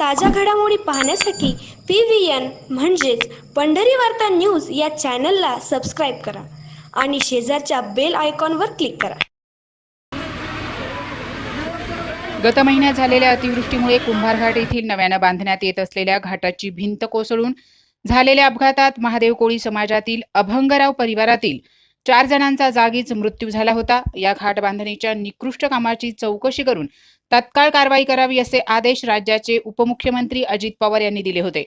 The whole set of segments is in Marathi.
ताज्या घडामोडी पाहण्यासाठी पी व्ही एन म्हणजेच पंढरी वार्ता न्यूज या चॅनलला सबस्क्राईब करा आणि शेजारच्या बेल आयकॉनवर क्लिक करा. गत महिन्यात झालेल्या अतिवृष्टीमुळे कुंभारघाट येथील नव्यानं बांधण्यात येत असलेल्या घाटाची भिंत कोसळून झालेल्या अपघातात महादेव कोळी समाजातील अभंगराव परिवारातील चार जणांचा जागीच मृत्यू झाला होता. या घाट बांधणीच्या निकृष्ट कामाची चौकशी करून तत्काळ कारवाई करावी असे आदेश राज्याचे उपमुख्यमंत्री अजित पवार यांनी दिले होते.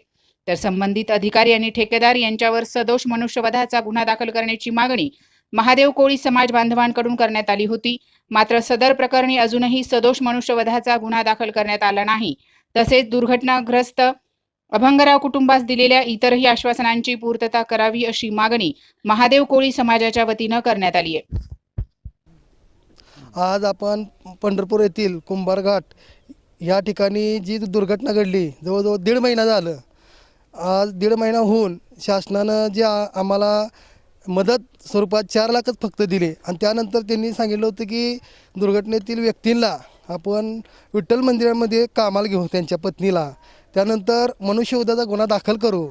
तर संबंधित अधिकारी आणि ठेकेदार यांच्यावर सदोष मनुष्यवधाचा गुन्हा दाखल करण्याची मागणी महादेव कोळी समाज बांधवांकडून करण्यात आली होती. मात्र सदर प्रकरणी अजूनही सदोष मनुष्यवधाचा गुन्हा दाखल करण्यात आला नाही. तसेच दुर्घटनाग्रस्त अभंगराव कुटुंबास दिलेल्या इतरही आश्वासनांची पूर्तता करावी अशी मागणी महादेव कोळी समाजाच्या वतीनं करण्यात आली आहे. आज आपण पंढरपूर येथील कुंभारघाट या ठिकाणी जी दुर्घटना घडली जवळजवळ दीड महिना झालं. आज दीड महिना होऊन शासनानं जे आम्हाला मदत स्वरूपात चार लाखच फक्त दिले. आणि त्यानंतर त्यांनी सांगितलं होतं की दुर्घटनेतील व्यक्तींना आपण विठ्ठल मंदिरामध्ये कामाला घेऊ त्यांच्या पत्नीला. त्यानंतर मनुष्यवधाचा गुन्हा दाखल करू.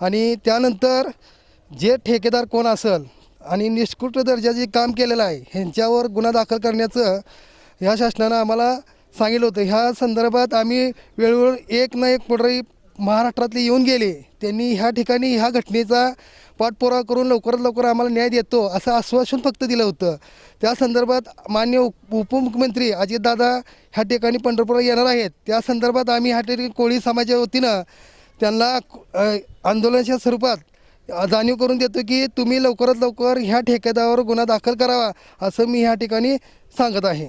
आणि त्यानंतर जे ठेकेदार कोण असेल आणि निष्कृष्ट दर्जाचे काम केलेलं आहे ह्यांच्यावर गुन्हा दाखल करण्याचं ह्या शासनानं आम्हाला सांगितलं होतं ह्या संदर्भात आम्ही वेळोवेळ एक ना एक पुढारी महाराष्ट्रातले येऊन गेले. त्यांनी ह्या ठिकाणी ह्या घटनेचा पाठपुरावा करून लवकरात लवकर आम्हाला न्याय देतो असं आश्वासन फक्त दिलं होतं. त्या संदर्भात मान्य उपमुख्यमंत्री अजितदादा ह्या ठिकाणी पंढरपूरला येणार आहेत. त्या संदर्भात आम्ही ह्या ठिकाणी कोळी समाजाच्या वतीनं त्यांना आंदोलनाच्या स्वरूपात जाणीव करून देतो की तुम्ही लवकरात लवकर ह्या ठेकेदारावर गुन्हा दाखल करावा असं मी ह्या ठिकाणी सांगत आहे.